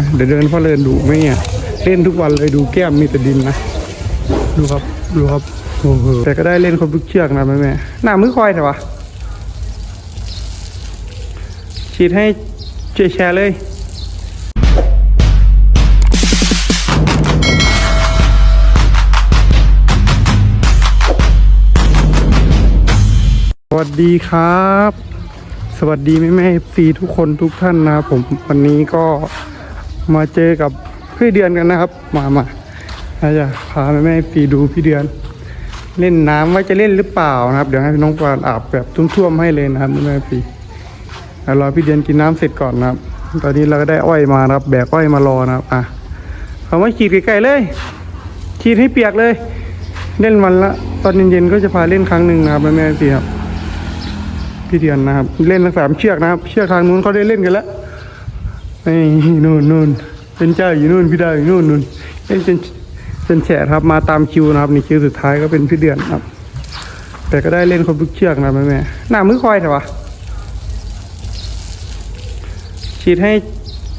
นะเดี๋ยวเดินพ่อเลินดูไหมเนี่ยเล่นทุกวันเลยดูแก้มมีแต่ดินนะดูครับดูครับโอ้โหแต่ก็ได้เล่นครบทุกเชือกนะแม่แม่หน้ามือคอยแต่วะฉีดให้เจแชร์เลยสวัสดีครับ สวัสดีแม่แม่ฟีทุกคนทุกท่านนะผมวันนี้ก็ มาเจอกับพี่เดือนกันนะครับ มามาเราจะพาแม่แม่ฟีดูพี่เดือน เล่นน้ำว่าจะเล่นหรือเปล่านะครับ เดี๋ยวให้น้องปานอาบแบบท่วมๆให้เลยนะครับแม่แม่ฟีเรอพี่เดือนกินน้ำเสร็จก่อนนะครับ ตอนนี้เราก็ได้อ้อยมานะครับ แบกอ้อยมารอนะครับ อะเอาไมาขีดไกลๆเลยขีดให้เปียกเลย เล่นวันละ ตอนเย็นๆก็จะพาเล่นครั้งหนึ่งนะครับแม่แม่ฟีครับ พี่เดือนนะครับ เล่นทั้งสามเชือกนะครับ เชือกทางนู้นเขาได้เล่นกันแล้ว นี่นู่นนู่นเป็นเจ้าอยู่นู่นพี่ดาวอยู่นู่นนู่นเล่นจนจนแฉะครับมาตามคิวนะครับนี่คิวสุดท้ายก็เป็นพี่เดือนครับ แต่ก็ได้เล่นครบทุกเชือกนะแม่แม่หน้ามือคอยแต่วะฉีดให้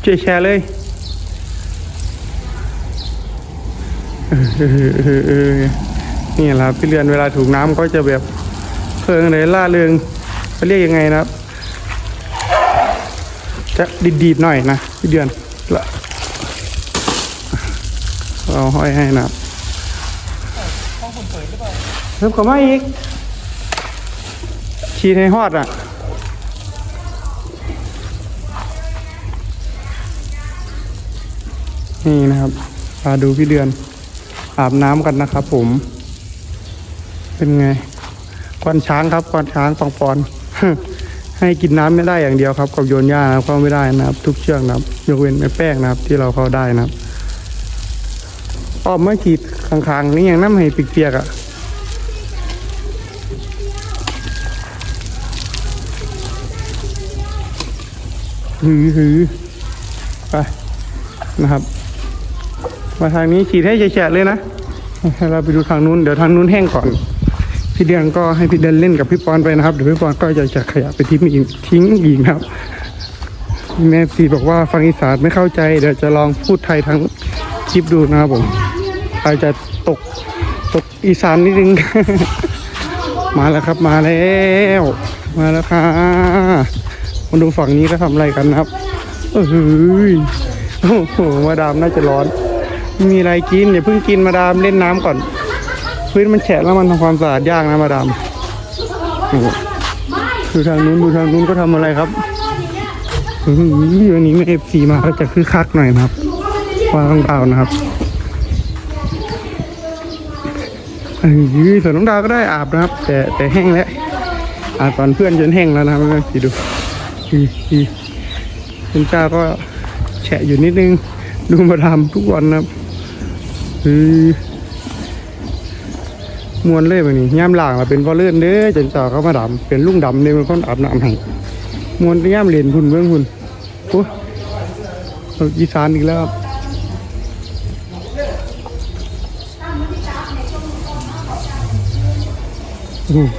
เจแชร์เลยนี่แหละพี่เดือนเวลาถูกน้ำก็จะแบบเพลิงเลยล่าเริงเขาเรียกยังไงนะครับ จะดีดๆหน่อยนะพี่เดือนละเราห้อยให้นะครับเพิ่มเข้ามาอีกชีดให้ฮอดอะนี่นะครับมาดูพี่เดือน อาบน้ำกันนะครับผม เป็นไง ควันช้างครับควันช้างปองปอน ให้กินน้ำไม่ได้อย่างเดียวครับกับโยนหญ้านะครับเข้าไม่ได้นะครับ ทุกเชือกนะครับยกเว้นแม่แป้งนะครับ ที่เราเข้าได้นะครับอ้อมไม่ขีดข้างๆนี่ยังน้ำให้เปียกๆอะหือหือไปนะครับมาทางนี้ฉีดให้แฉะเลยนะให้เราไปดูทางนู้นเดี๋ยวทางนู้นแห้งก่อน พี่เดือนก็ให้พี่เดือนเล่นกับพี่ปอนไปนะครับเดี๋ยวพี่ปอนก็จะจัดขยะไปทิ้งอีกทิ้งอีกครับแม่ซีบอกว่าฟังอีสานไม่เข้าใจเดี๋ยวจะลองพูดไทยทั้งคลิปดูนะครับผมอาจจะตกตกอีสานนิดนึง มาแล้วครับมาแล้ว มาแล้วค่ะมาดูฝั่งนี้ก็ทำอะไรกันครับเอ้ยโอ้โหมาดามน่าจะร้อนม่มีอะไรกินอย่าเพิ่งกินมาดามเล่นน้ำก่อน พื้นมันแฉะแล้วมันทำความสะอาดยากนะมาดามโอ้โหดูทางนู้นดูทางนู้นก็ทำอะไรครับอื้อหือวันนี้เอฟซีมาก็จะคึกคักหน่อยนะครับวางดานะครับเอ้ยส่วนน้องดาวก็ได้อาบนะครับ แต่แต่แห้งแล้วอาบตอนเพื่อนจนแห้งแล้วนะครับแม่พี่ดูอีอีคุณเจ้าก็แฉะอยู่นิดนึง ดูมาดามทุกวันนะครับอือ มวนเลยแบบนี้ย่ามล่างเราเป็นพอเลื่อนเด้อจนต่อเขามาดำเป็นลุงดำเนี่ยมันคนอาบน้ำให้มวนย่ามเรียนพุ่นเบื้องพุ่นโอ้เอาอีสานอีกแล้วครับอืม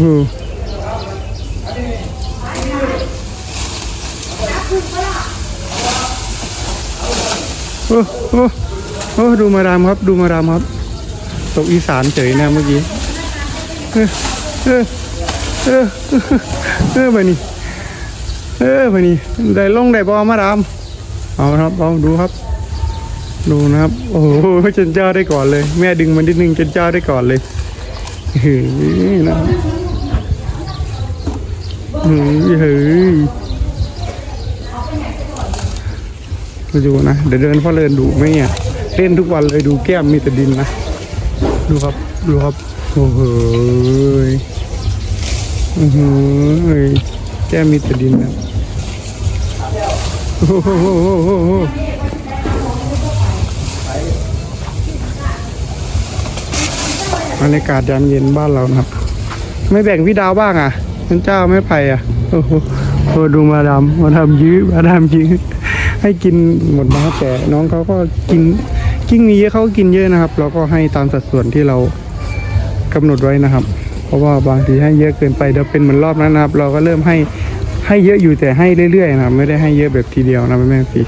อืมโอ้โอ้โอ้ดูมาดามครับ ดูมาดามครับ ตกอีสานเฉยนะเมื่อกี้เออเออเออเออไปนี่เออไปนี่ได้ลงได้บอมาดามเอาครับเอาดูครับ ดูนะครับ โอ้โหเจนเจ้าได้ก่อนเลย แม่ดึงมันนิดนึงเจนเจ้าได้ก่อนเลยเฮ้ยนะเฮ้ยเฮ้ยมาดูนะเดี๋ยวเดินพ่อเลินดูไหมเนี่ยเล่นทุกวันเลยดูแก้มมีแต่ดินนะ ดูครับ ดูครับ โอ้โหยโอ้โหแก้มีแต่ดินนะโอ้โหโอ้โหโอ้บรรยากาศยามเย็นบ้านเรานะครับ ไม่แบ่งพี่ดาวบ้างอะท่านเจ้าไม่ไผ่อะ โอ้โหดูมาดามมาดามยื้อมาดามยื้อให้กินหมดนะแต่น้องเขาก็กิน กิ้งมีเยอะเขาก็กินเยอะนะครับ เราก็ให้ตามสัดส่วนที่เรากำหนดไว้นะครับ เพราะว่าบางทีให้เยอะเกินไปเดี๋ยวเป็นเหมือนรอบนั้นนะครับ เราก็เริ่มให้ให้เยอะอยู่แต่ให้เรื่อยๆนะครับไม่ได้ให้เยอะแบบทีเดียวนะแม่แม่พี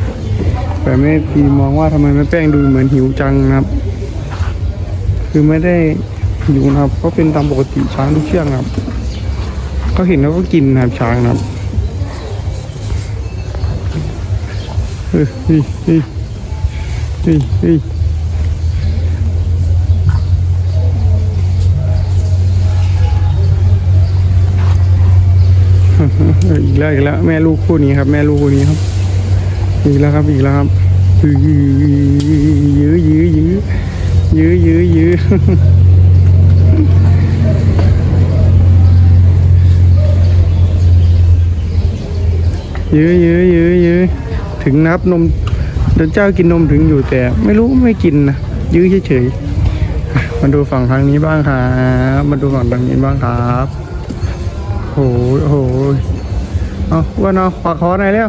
แต่แม่พีมองว่าทำไมแม่แป้งดูเหมือนหิวจังนะครับ คือไม่ได้หิวนะครับก็เป็นตามปกติช้างทุกเชือกครับเขาเห็นแล้วก็กินนะครับช้างนะครับเฮ้ยเฮ้ยเฮ้ยเฮ้ยเฮ้ย อีกแล้วอีกแล้ว แม่ลูกคู่นี้ครับ แม่ลูกคู่นี้ครับ อีกแล้วครับอีกแล้วครับยื้อยื้อยื้อยื้อยื้อยื้อยื้อยื้อยื้อยื้อยื้อถึงนับนมเดินเจ้ากินนมถึงอยู่แต่ ไม่รู้ไม่กินนะยื้อเฉยๆมาดูฝั่งทางนี้บ้างครับ มาดูฝั่งทางนี้บ้างครับ โอ้ยโอ้ยเอาอ้วนเอาขอขอหน่อยเร็ว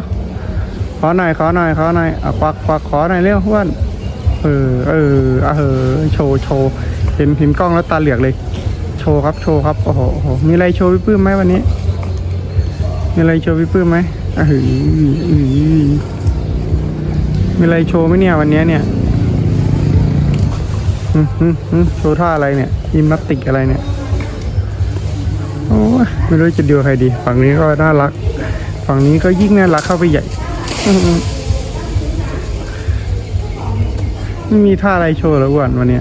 ขอหน่อยขอหน่อยขอหน่อยอะควักควักขอหน่อยเร็วอ้วนเออเอออะเออโชว์โชว์เห็นเห็นกล้องแล้วตาเหลือกเลย โชว์ครับโชว์ครับโอ้โหโอ้โหมีอะไรโชว์พี่ปื้มไหมวันนี้ มีอะไรโชว์พี่ปื้มไหมอะหือหือมีอะไรโชว์ไหมเนี่ยวันนี้เนี่ยอืมอืมอืมโชว์ท่าอะไรเนี่ยยิมนาสติกอะไรเนี่ย ไม่รู้จะดูใครดี ฝั่งนี้ก็น่ารัก ฝั่งนี้ก็ยิ่งน่ารักเข้าไปใหญ่ไม่มีท่าอะไรโชว์แล้วอ้วนวันนี้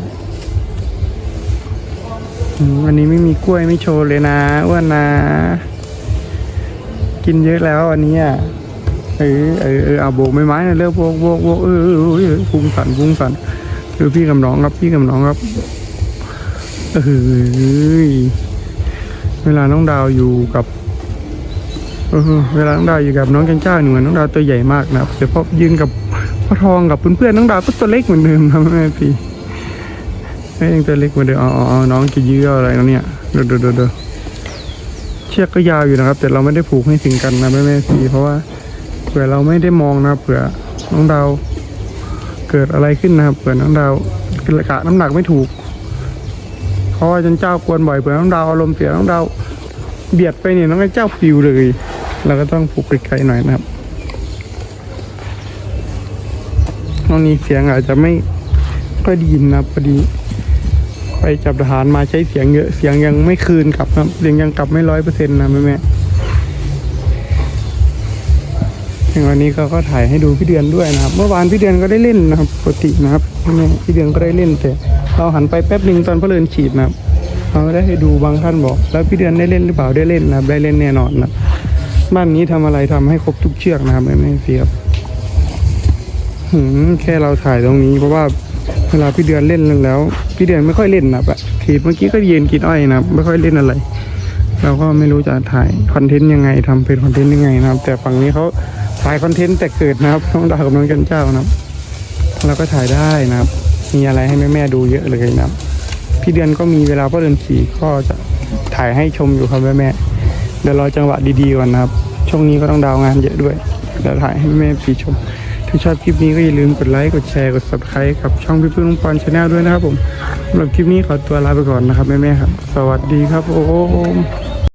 อืมวันนี้ไม่มีกล้วยไม่โชว์เลยนะอ้วนนะ กินเยอะแล้ววันนี้อะเออเออเออเอาโบกไม้ไม้น่อยเร็วโบกโบกโบกเออเออเออเออพุงสันพุงสันคือพี่กับน้องครับพี่กับน้องครับเออ เวลาน้องดาวอยู่กับเออเวลาน้องดาวอยู่กับน้องจังจ้าหนึ่งนน้องดาวตัวใหญ่มากนะครับแต่พอยืนกับพ่อทองกับเพื่อนๆน้องดาวก็ตัวเล็กเหมือนเดิมนะแม่พี่แม่ยังตัวเล็กเหมือนเดิมอ๋ออ๋อน้องจะยื้ออะไรนะเนี่ยเดี๋ยวเดี๋ยวเดี๋ยวเชือกก็ยาวอยู่นะครับ แต่เราไม่ได้ผูกให้ถึงกันนะแม่แม่พี่เพราะว่าเผื่อเราไม่ได้มองนะเผื่อน้องดาวเกิดอะไรขึ้นนะครับเผื่อน้องดาวกะน้ำหนักไม่ถูก ราะว่าจนเจ้ากวนบ่อยเผื่อน้องดาวอารมณ์เสียน้องดาวเบียดไปเนี่ยน้องไอ้เจ้าปิวเลยเราก็ต้องผูกไกลๆหน่อยนะครับน้องนี้เสียงอาจจะไม่ค่อยไดียินนะพอดี ไปจับทหารมาใช้เสียงเยอะเสียงยังไม่คืนกลับนะเสียงยังกลับไม่ร้อยเปอร์เซ็นต์นะแม่แม่อย่างวันนี้เขาก็ถ่ายให้ดูพี่เดือนด้วยนะครับ เมื่อวานพี่เดือนก็ได้เล่นนะครับปกตินะครับแม่พี่เดือนก็ได้เล่นแต่ เราหันไปแป๊บหนึ่งตอนเลินฉีดนะครับเราได้ให้ดูบางท่านบอก แล้วพี่เดือนได้เล่นหรือเปล่าได้เล่นนะครับ ได้เล่นแน่นอนนะบ้านนี้ทำอะไรทำให้ครบทุกเชือกนะครับแม่แม่เสียบหืแค่เราถ่ายตรงนี้เพราะว่าเวลาพี่เดือนเล่นแล้ว พี่เดือนไม่ค่อยเล่นนะครับขีดเมื่อกี้ก็ยืนกินอ้อยนะไม่ค่อยเล่นอะไรเราก็ไม่รู้จะถ่ายคอนเทนต์ยังไงทำเป็นคอนเทนต์ยังไงนะครับ แต่ฝั่งนี้เขาถ่ายคอนเทนต์แต่เกิดนะครับน้องดาวกับน้องจันเจ้านะครับ เราก็ถ่ายได้นะครับ มีอะไรให้แม่แม่ๆดูเยอะเลยนะพี่เดือนก็มีเวลาพ่อเดือนขี่ก็จะถ่ายให้ชมอยู่ครับแม่แม่ๆเดี๋ยวรอจังหวะดีๆก่อนนะครับ ช่วงนี้ก็ต้องดาวงานเยอะด้วยเดี๋ยวถ่ายให้แม่ๆพี่ชม ถ้าชอบคลิปนี้ก็อย่าลืมกดไลค์กดแชร์กด subscribe กับช่องพี่พึ่งลุงปอนชาแนลด้วยนะครับผมสำหรับคลิปนี้ขอตัวลาไปก่อนนะครับแม่ๆครับ สวัสดีครับผม